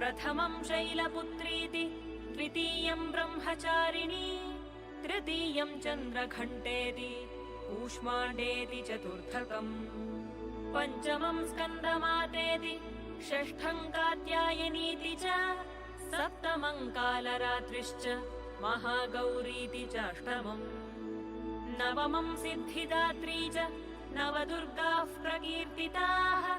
प्रथमम् शैलपुत्रीति द्वितीयम् ब्रह्मचारिणी तृतीयम् चन्द्रघण्टेति कूष्माण्डेति चतुर्थकम्। पञ्चमम् स्कन्दमातेति षष्ठम् कात्यायनीति च सप्तमम् कालरात्रिश्च महागौरीति च अष्टमम्। नवमम् सिद्धिदात्री च नवदुर्गाः प्रकीर्तिताः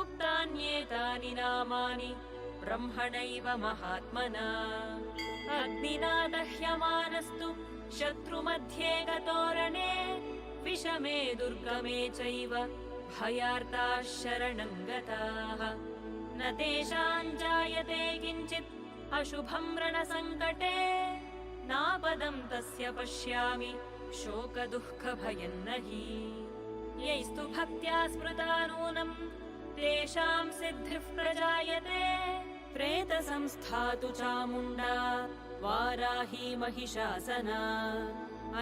उक्तान्येतानि नामानि ब्रह्मणैव महात्मना। अग्निना दह्यमानस्तु शत्रुमध्ये गतोरणे विषमे दुर्गमे चैव भयार्ताः शरणम् गताः। न तेषाम् जायते किञ्चित् अशुभम् रणसङ्कटे नापदम् तस्य पश्यामि शोकदुःखभयम् न हि यैस्तु भक्त्या स्मृता नूनम् तेषाम् सिद्धिः प्रजायते प्रेतसंस्थातु चामुण्डा वाराही महिषासना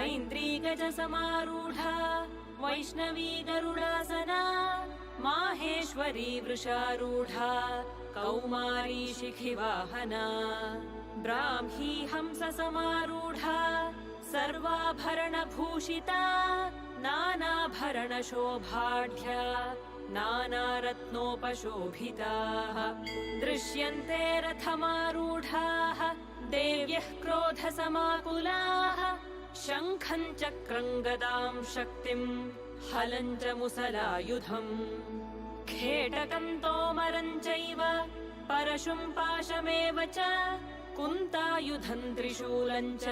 ऐन्द्रीगज समारूढा वैष्णवी गरुडासना माहेश्वरी वृषारूढा कौमारी शिखिवाहना ब्राह्मी हंस समारूढा सर्वाभरणभूषिता नानाभरणशोभाढ्या नानारत्नोपशोभिताः दृश्यन्ते रथमारूढाः देव्यः क्रोधसमाकुलाः शङ्खम् चक्रम् गदाम् शक्तिम् हलम् च मुसलायुधम् खेटकम् तोमरम् चैव परशुम् पाशमेव च कुन्तायुधम् त्रिशूलम् च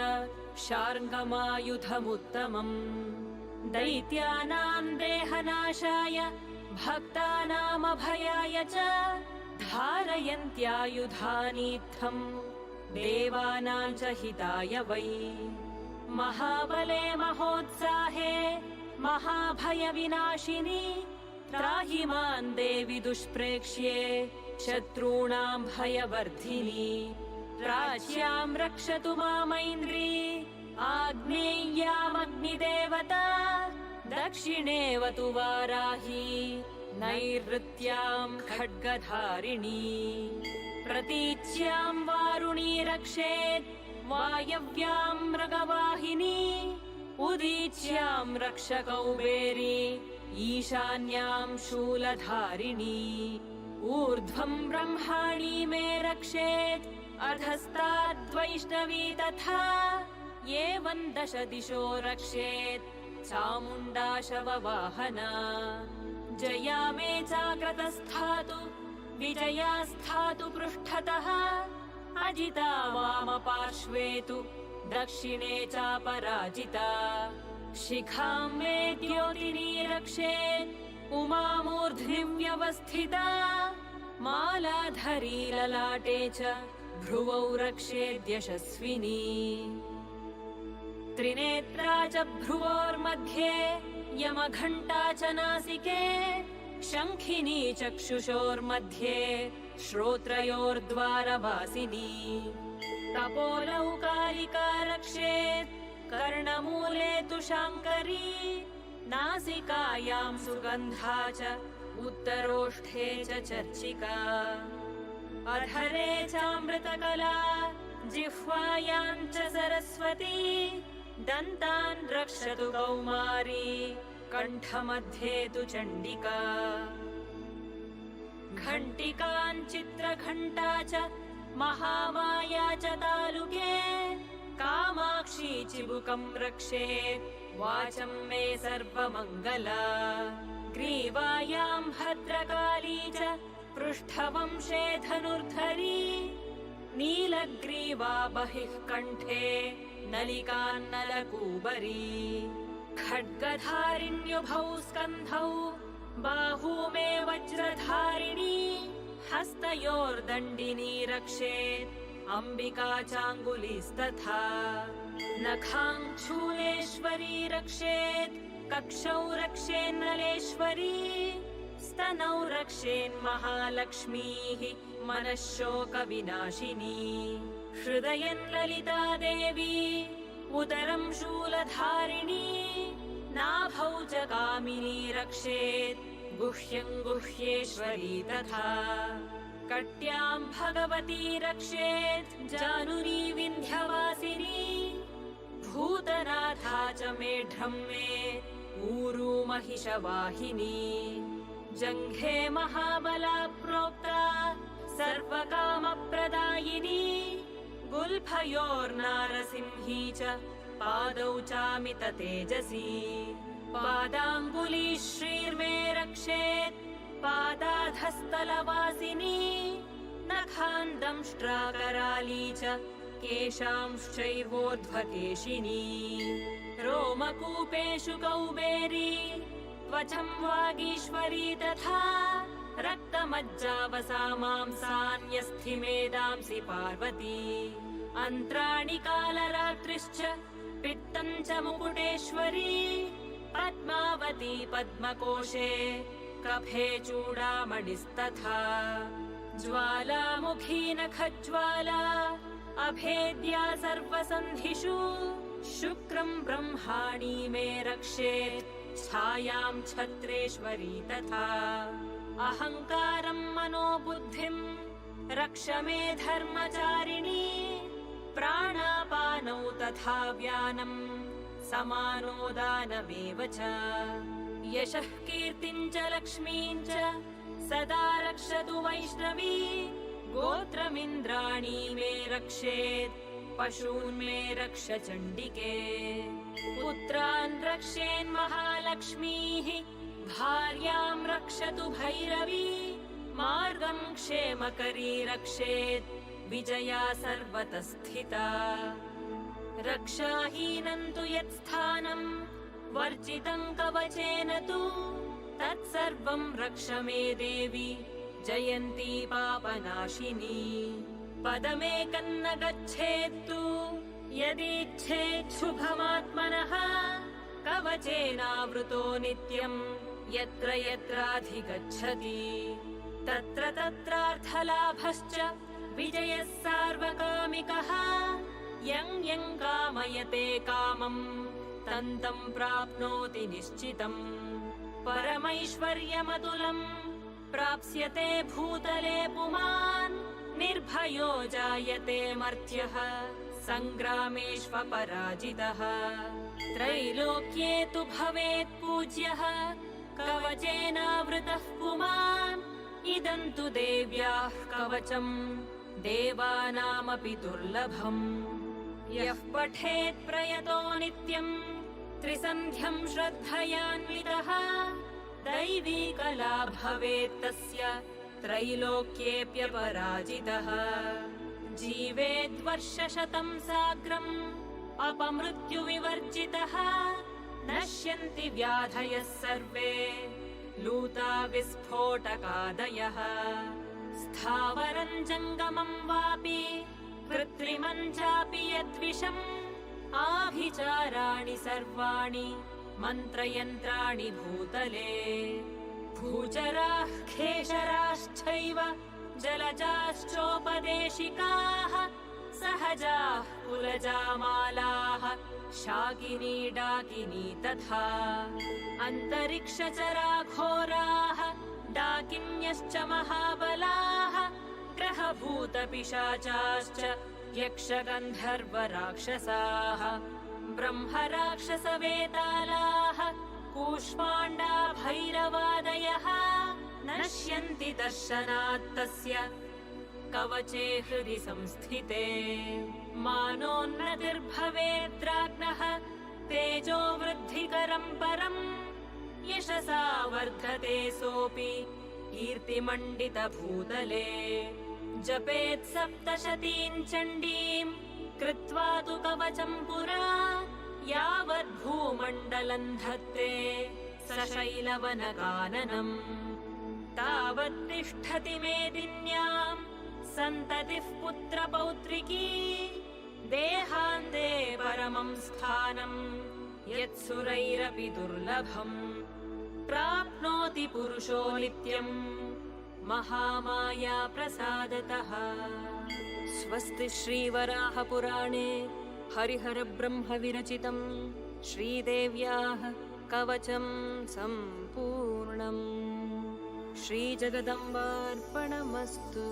शार्ङ्गमायुधमुत्तमम् दैत्यानाम् देहनाशाय भक्तानामभयाय च धारयन्त्यायुधानीत्थम् देवानाम् च हिताय वै महाबले महोत्साहे महाभयविनाशिनि त्राहि माम् देवि दुष्प्रेक्ष्ये शत्रूणाम् भयवर्धिनि राज्याम् रक्षतु मामैन्द्री आग्नेय्यामग्निदेवता दक्षिणेवतु वाराही नैऋत्याम् खड्गधारिणी। प्रतीच्याम् वारुणी रक्षेत् वायव्याम् मृगवाहिनी उदीच्याम् रक्षकौबेरी ईशान्याम् शूलधारिणी। ऊर्ध्वम् ब्रह्माणी मे रक्षेत्, अधस्ताद्वैष्णवी तथा एवम् दश दिशो रक्षेत्। चामुण्डा शववाहना जया मे चाग्रतस्थातु विजया स्थातु पृष्ठतः अजिता वामपार्श्वे तु दक्षिणे चापराजिता शिखाम् मे द्योतिनी रक्षेत् उमामूर्ध्नि व्यवस्थिता मालाधरी ललाटे च भ्रुवौ रक्षेद्यशस्विनी त्रिनेत्रा च भ्रुवोर्मध्ये यमघण्टा च नासिके शङ्खिनी चक्षुषोर्मध्ये श्रोत्रयोर्द्वारवासिनी। तपोलौकारिका रक्षेत् कर्णमूले तु शाङ्करी नासिकायाम् सुगन्धा च उत्तरोष्ठे च चर्चिका। अधरे चामृतकला जिह्वायाम् च सरस्वती दन्तान् रक्षतु कौमारी कण्ठमध्ये तु चण्डिका। घण्टिकान् चित्रघण्टा च महामाया च तालुके। कामाक्षी चिबुकम् रक्षेत् वाचम् मे सर्वमङ्गला। ग्रीवायाम् भद्रकाली च पृष्ठवंशे धनुर्धरी। नीलग्रीवा बहिः कण्ठे नलिकान्नलकूबरी। खड्गधारिण्युभौ स्कन्धौ बाहू मे वज्रधारिणी हस्तयोर्दण्डिनी रक्षेत् अम्बिका चाङ्गुलीस्तथा। नखाङ्क्षूलेश्वरी रक्षेत् कक्षौ रक्षेन्नलेश्वरी स्तनौ रक्षेन्महालक्ष्मीः मनः हृदयम् ललिता देवी उदरम् शूलधारिणी नाभौ च कामिनी रक्षेत् गुह्यम् गुह्येश्वरी तथा। कट्यां भगवती रक्षेत् जानुनी विन्ध्यवासिनी भूतनाथा च मेढ्रं मे ऊरू महिषवाहिनी। जङ्घे महाबला प्रोक्ता सर्वकामप्रदायिनी गुल्फयोर्नारसिंही च पादौ चामित तेजसी। पादाङ्गुली श्रीर्मे रक्षेत् पादाधस्तलवासिनी। नखान्दंष्ट्राकराली च केशांश्चैवोर्ध्वकेशिनी रोमकूपेषु कौबेरी त्वचं वागीश्वरी तथा रक्तमज्जावसा मांसान्यस्थिमेदांसि पार्वती। अन्त्राणि कालरात्रिश्च पित्तं च मुकुटेश्वरी। पद्मावती पद्मकोशे कफे चूडामणिस्तथा। ज्वालामुखी नखज्वाला अभेद्या सर्वसन्धिषु शुक्रं ब्रह्माणि मे रक्षेत् छायां छत्रेश्वरी तथा अहङ्कारं मनोबुद्धिं रक्ष मे धर्मचारिणी प्राणापानौ तथा व्यानम् समानो दानमेव च। यशः कीर्तिं च लक्ष्मीं च सदा रक्षतु वैष्णवी गोत्रमिन्द्राणी मे रक्षेत् पशून् मे रक्ष चण्डिके। पुत्रान् रक्षेन्महालक्ष्मीः भार्यां रक्षतु भैरवी मार्गं क्षेमकरी रक्षेत् विजया सर्वतः स्थिता रक्षाहीनं तु यत्स्थानं वर्जितं कवचेन तु तत्सर्वं रक्ष मे देवि जयन्ती पापनाशिनी पदमेकन्न गच्छेत्तु यदीच्छेच्छुभमात्मनः कवचेनावृतो नित्यम् यत्र यत्राधिगच्छति तत्र तत्रार्थलाभश्च विजयः सार्वकामिकः। यं यं कामयते कामम् तन्तं प्राप्नोति निश्चितम् परमैश्वर्यमतुलम् प्राप्स्यते भूतले पुमान् निर्भयो जायते मर्त्यः सङ्ग्रामेष्वपराजितः। त्रैलोक्ये तु भवेत् पूज्यः कवचेनावृतः पुमान्। इदं तु देव्याः कवचम् देवानामपि दुर्लभम्। यः पठेत् प्रयतो नित्यम्। त्रिसन्ध्यम् श्रद्धयान्वितः। दैवी कला भवेत् तस्य। त्रैलोक्येऽप्यपराजितः। जीवेद्वर्षशतम् साग्रम्। अपमृत्युविवर्जितः नश्यन्ति व्याधयः सर्वे। लूता विस्फोटकादयः। स्थावरम् जङ्गमम् वापि कृत्रिमम् चापि यद्विषम्। आभिचाराणि सर्वाणि, मन्त्रयन्त्राणि भूतले। भूचराः खेशराश्चैव जलजाश्चोपदेशिकाः। सहजाः कुलजामालाः शाकिनी डाकिनी तथा। अन्तरिक्षचराघोराः डाकिन्यश्च महाबलाः, ग्रहभूतपिशाचाश्च यक्षगन्धर्वराक्षसाः। ब्रह्मराक्षसवेतालाः, कूष्माण्डा भैरवादयः, नश्यन्ति दर्शनात् तस्य कवचे हृदि संस्थिते। मानोन्नतिर्भवेद्राज्ञः तेजो वृद्धिकरम् परम् यशसा वर्धते सोऽपि कीर्तिमण्डितभूतले। जपेत् सप्तशतीम् चण्डीम् कृत्वा तु कवचम् पुरा यावद्भूमण्डलम् धत्ते सशैलवनकाननम् तावत्तिष्ठति मेदिन्याम् सन्ततिः पुत्रपौत्रिकी देहान्ते परमम् स्थानम् यत्सुरैरपि दुर्लभम् प्राप्नोति पुरुषो नित्यम् महामाया प्रसादतः स्वस्ति श्रीवराहपुराणे हरिहरब्रह्मविरचितम् श्रीदेव्याः कवचम् सम्पूर्णम्। श्रीजगदम्बार्पणमस्तु